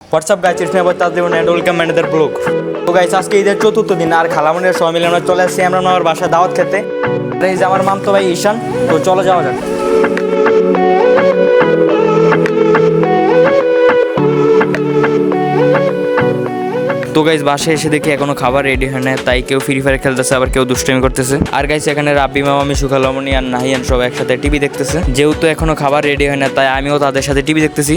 What's up guys it's never Tajlim and welcome manager blog তো guys আজকে ঈদের চতুর্থ দিন, আর খালামনের সবাই মিলে আমরা চলে আসছি আমরা আমার বাসায় দাওয়াত খেতে। এই যে আমার মামতো ভাই ঈশান, তো চলো যাওয়া যাক। তো গাইজ বাসায় এসে দেখি এখনও খাবার রেডি হয় না, তাই কেউ ফ্রি ফায়ার খেলতেছে, আবার কেউ দুষ্টামি করতেছে। আর গাইজ এখানে রাব্বি মামা মিশু খালামনি আর নাহিয়ান সব একসাথে টিভি দেখতেছে। যেহেতু এখনও খাবার রেডি হয় না, তাই আমিও তাদের সাথে টিভি দেখতেছি।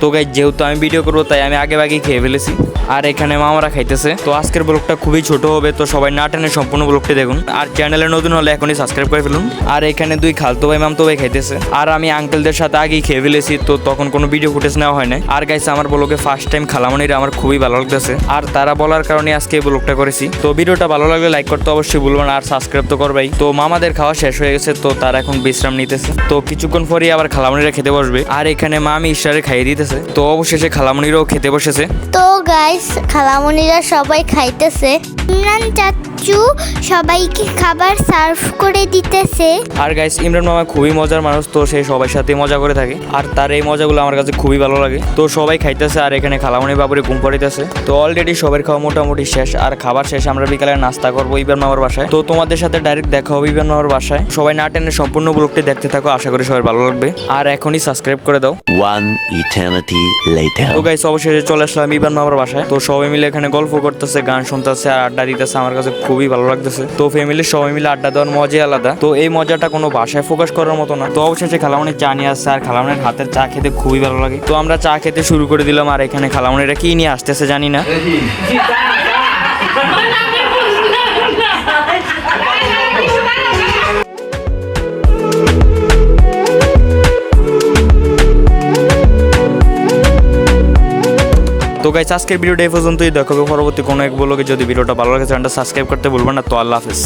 তো গাই যেহেতু আমি ভিডিও করব, তাই আমি আগে আগে খেয়ে ফেলেছি। আর এখানে মামারা খাইতেছে। তো আজকের ব্লগটা খুবই ছোট হবে, তো সবাই না টেনে সম্পূর্ণ ব্লগটি দেখুন। আর চ্যানেলে নতুন হলে এখনই সাবস্ক্রাইব করে ফেলুন। আর এখানে দুই খালতো ভাই, মামতো ভাই খাইতেছে। আর আমি আঙ্কেলদের সাথে আগেই খেয়ে ফেলেছি, তো তখন কোনো ভিডিও ফুটেজ নেওয়া হয় না আর গাইছে আমার ব্লগে ফার্স্ট টাইম খালামনিরা আমার খুবই ভালো লাগতেছে। আর তারা বলার কারণে আজকে এই ব্লগটা করেছি। তো ভিডিওটা ভালো লাগলে লাইক করতে অবশ্যই ভুলবেন আর সাবস্ক্রাইব তো করবেই। তো মামাদের খাওয়া শেষ হয়ে গেছে, তো তারা এখন বিশ্রাম নিতেছে। তো কিছুক্ষণ পরেই আবার খালামনিরা খেতে বসবে। আর এখানে মা আমি ঈশ্বরে খাইয়ে দিতেছে। তো অবশেষে খালামনিরাও খেতে বসেছে। তো গাইস খালামণিরা সবাই খাইতেছে। ইমরান চাচু সবাইকে খাবার সার্ভ করে দিতেছে। আর গাইস ইমরান মামা খুবই মজার মানুষ তো সে সবার সাথে মজা করে থাকে। আর তার এই মজাগুলো আমার কাছে খুবই ভালো লাগে। তো সবাই খাইতেছে আর এখানে খালামণি বাবুরে ঘুম পাড়িতেছে তো অলরেডি সবার খাওয়া মোটামুটি শেষ আর খাবার শেষ আমরা বিকালে নাস্তা করব ইবান মামার বাসায়। তো তোমাদের সাথে ডাইরেক্ট দেখা হবে ইবান মামার বাসায়। সবাই না টেনে সম্পূর্ণ ব্লগটি দেখতে থাকো আশা করি সবার ভালো লাগবে। আর এখনই সাবস্ক্রাইব করে দাও। One eternity later. তো গাইস অবশেষে চলে আসলাম ইবান মামার বাসায়। তো সবাই মিলে এখানে গল্প করতেছে গান শুনতেছে আর আড্ডা দিতেছে আমার কাছে খুবই ভালো লাগতেছে। তো ফ্যামিলির সবাই মিলে আড্ডা দেওয়ার মজাই আলাদা। তো এই মজাটা কোনো ভাষায় ফোকাস করার মতো না। তো অবশেষে খালামনের চা নিয়ে আসছে, আর খালামণির হাতের চা খেতে খুবই ভালো লাগে। তো আমরা চা খেতে শুরু করে দিলাম, আর এখানে খালামণিরা কি নিয়ে আসতেছে জানি না। তো গাইস আজকের ভিডিওটা এই পর্যন্তই। দেখাবে পরবর্তী কোনো এক বলোকে যদি ভিডিওটা ভালো লাগে চ্যানেলটা সাবস্ক্রাইব করতে ভুলবেন না। তো আল্লাহ হাফেজ।